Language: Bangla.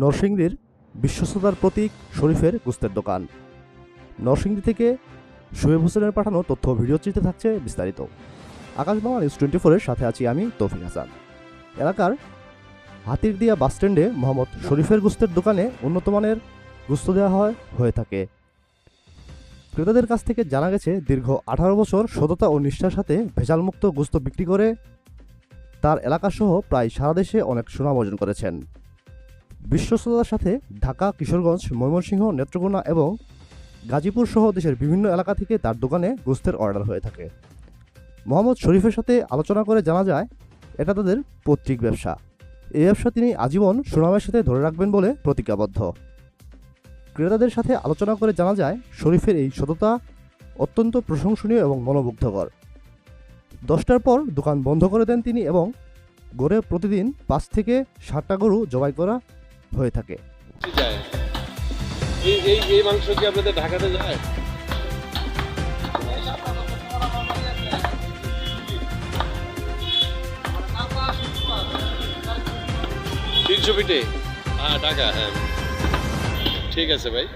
নরসিংদীর বিশ্বস্ততার প্রতীক শরীফের গুস্তের দোকান। নরসিংদী থেকে শোয়েব হোসেনের পাঠানো তথ্য ভিডিও চিত্রে থাকছে বিস্তারিত। আকাশ বাংলা নিউজ টোয়েন্টি ফোরের সাথে আছি আমি তৌফিক হাসান। এলাকার হাতির দিয়া বাসস্ট্যান্ডে মোহাম্মদ শরীফের গুস্তের দোকানে উন্নতমানের গুস্ত দেওয়া হয়, হয়ে থাকে। ক্রেতাদের কাছ থেকে জানা গেছে, দীর্ঘ আঠারো বছর সততা ও নিষ্ঠার সাথে ভেজালমুক্ত গুস্ত বিক্রি করে তার এলাকাসহ প্রায় সারা দেশে অনেক সুনাম অর্জন করেছেন। বিশ্বস্ততার সাথে ঢাকা, কিশোরগঞ্জ, ময়মনসিংহ, নেত্রকোনা এবং গাজীপুর সহ দেশের বিভিন্ন এলাকা থেকে তার দোকানে গোস্তের অর্ডার হয়ে থাকে। মোহাম্মদ শরীফের সাথে আলোচনা করে জানা যায়, এটা তাদের পৈতৃক ব্যবসা। এই ব্যবসা তিনি আজীবন সুনামের সাথে ধরে রাখবেন বলে প্রতিজ্ঞাবদ্ধ। ক্রেতাদের সাথে আলোচনা করে জানা যায়, শরীফের এই সততা অত্যন্ত প্রশংসনীয় এবং মনোমুগ্ধকর। দশটার পর দোকান বন্ধ করে দেন তিনি এবং গড়ে প্রতিদিন পাঁচ থেকে ষাটটা গরু জবাই করা হয়ে থাকে। ঢাকাতে যায়? তিনশো ফিটে হ্যাঁ ঢাকা হ্যাঁ। ঠিক আছে ভাই।